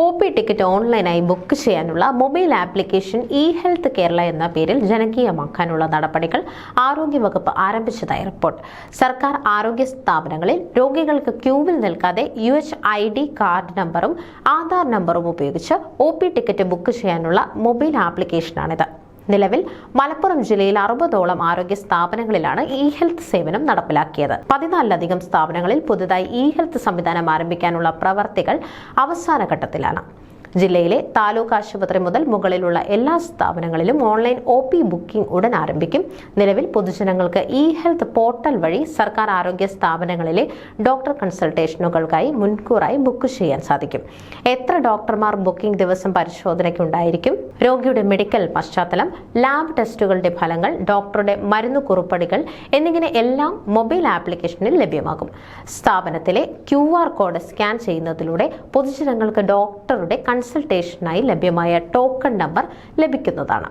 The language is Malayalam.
ഒ പി ടിക്കറ്റ് ഓൺലൈനായി ബുക്ക് ചെയ്യാനുള്ള mobile application E health Kerala എന്ന പേരിൽ ജനകീയമാക്കാനുള്ള നടപടികൾ ആരോഗ്യവകുപ്പ് ആരംഭിച്ചതായി റിപ്പോർട്ട്. സർക്കാർ ആരോഗ്യ സ്ഥാപനങ്ങളിൽ രോഗികൾക്ക് ക്യൂവിൽ നിൽക്കാതെ U H I D card നമ്പറും ആധാർ നമ്പറും ഉപയോഗിച്ച് ഒ പി ടിക്കറ്റ് ബുക്ക് ചെയ്യാനുള്ള മൊബൈൽ ആപ്ലിക്കേഷനാണിത്. നിലവിൽ മലപ്പുറം ജില്ലയിൽ അറുപതോളം ആരോഗ്യ സ്ഥാപനങ്ങളിലാണ് ഇ ഹെൽത്ത് സേവനം നടപ്പിലാക്കിയത്. പതിനാലിലധികം സ്ഥാപനങ്ങളിൽ പുതുതായി ഇ ഹെൽത്ത് സംവിധാനം ആരംഭിക്കാനുള്ള പ്രവർത്തികൾ അവസാന ഘട്ടത്തിലാണ് ജില്ലയിലെ താലൂക്ക് ആശുപത്രി മുതൽ മുകളിലുള്ള എല്ലാ സ്ഥാപനങ്ങളിലും ഓൺലൈൻ ഒ പി ബുക്കിംഗ് ഉടൻ ആരംഭിക്കും. നിലവിൽ പൊതുജനങ്ങൾക്ക് ഇ ഹെൽത്ത് പോർട്ടൽ വഴി സർക്കാർ ആരോഗ്യ സ്ഥാപനങ്ങളിലെ ഡോക്ടർ കൺസൾട്ടേഷനുകൾക്കായി മുൻകൂറായി ബുക്ക് ചെയ്യാൻ സാധിക്കും. എത്ര ഡോക്ടർമാർ ബുക്കിംഗ് ദിവസം പരിശോധനയ്ക്കുണ്ടായിരിക്കും? രോഗിയുടെ മെഡിക്കൽ പശ്ചാത്തലം ലാബ് ടെസ്റ്റുകളുടെ ഫലങ്ങൾ ഡോക്ടറുടെ മരുന്ന് കുറിപ്പടികൾ എന്നിങ്ങനെ എല്ലാം മൊബൈൽ ആപ്ലിക്കേഷനിൽ ലഭ്യമാകും. സ്ഥാപനത്തിലെ ക്യു കോഡ് സ്കാൻ ചെയ്യുന്നതിലൂടെ പൊതുജനങ്ങൾക്ക് ഡോക്ടറുടെ കൺസൾട്ടേഷനായി ലഭ്യമായ ടോക്കൺ നമ്പർ ലഭിക്കുന്നതാണ്.